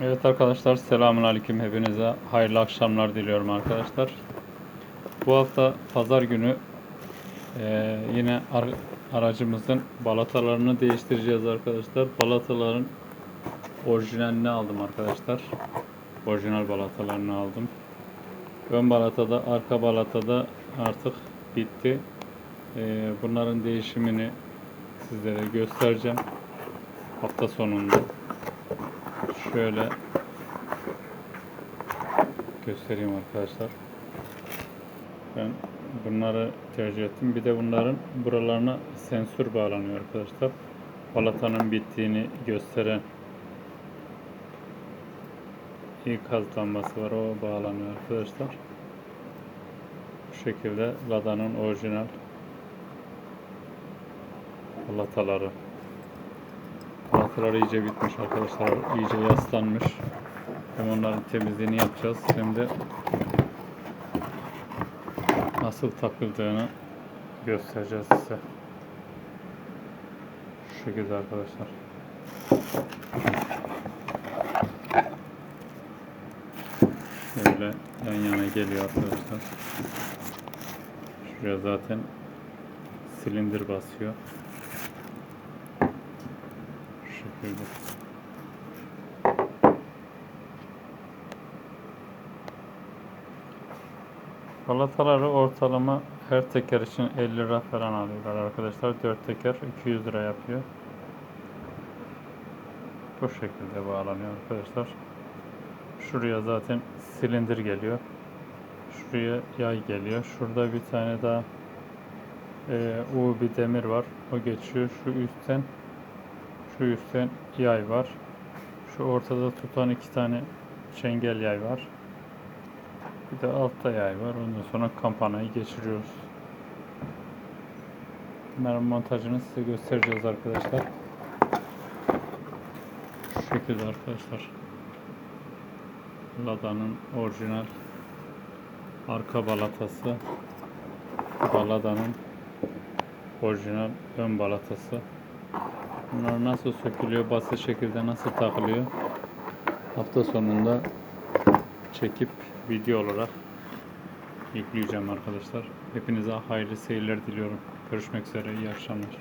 Evet arkadaşlar selamun aleyküm hepinize hayırlı akşamlar diliyorum arkadaşlar. Bu hafta pazar günü eee, yine ar- aracımızın balatalarını değiştireceğiz arkadaşlar. Balataların orijinalini aldım arkadaşlar. Orijinal balatalarını aldım. Ön balatada arka balatada artık bitti. Eee, bunların değişimini sizlere göstereceğim hafta sonunda. Şöyle göstereyim arkadaşlar. Ben bunları tercih ettim. Bir de bunların buralarına sensör bağlanıyor arkadaşlar. Balatanın bittiğini gösteren ikaz lambası var. O bağlanıyor arkadaşlar. Bu şekilde Lada'nın orijinal balataları. Balatalar iyice bitmiş arkadaşlar. iyice yaslanmış. Hem onların temizliğini yapacağız hem de nasıl takıldığını göstereceğiz size. Şu şekilde arkadaşlar. Şöyle yan yana geliyor arkadaşlar. Şuraya zaten silindir basıyor. Şu şekilde. Balataları ortalama her teker için 50 lira falan alıyorlar arkadaşlar. 4 teker 200 lira yapıyor. Bu şekilde bağlanıyor arkadaşlar. Şuraya zaten silindir geliyor. Şuraya yay geliyor. Şurada bir tane daha e, U bir demir var. O geçiyor. Şu üstten şu üstten yay var. Şu ortada tutan iki tane çengel yay var. Bir de altta yay var. Ondan sonra kampanayı geçiriyoruz. Bunların montajını size göstereceğiz arkadaşlar. Şu şekilde arkadaşlar. Lada'nın orijinal arka balatası. Balada'nın orijinal ön balatası. Bunlar nasıl sökülüyor, basit şekilde nasıl takılıyor? Hafta sonunda çekip video olarak yükleyeceğim arkadaşlar. Hepinize hayırlı seyirler diliyorum. Görüşmek üzere, iyi akşamlar.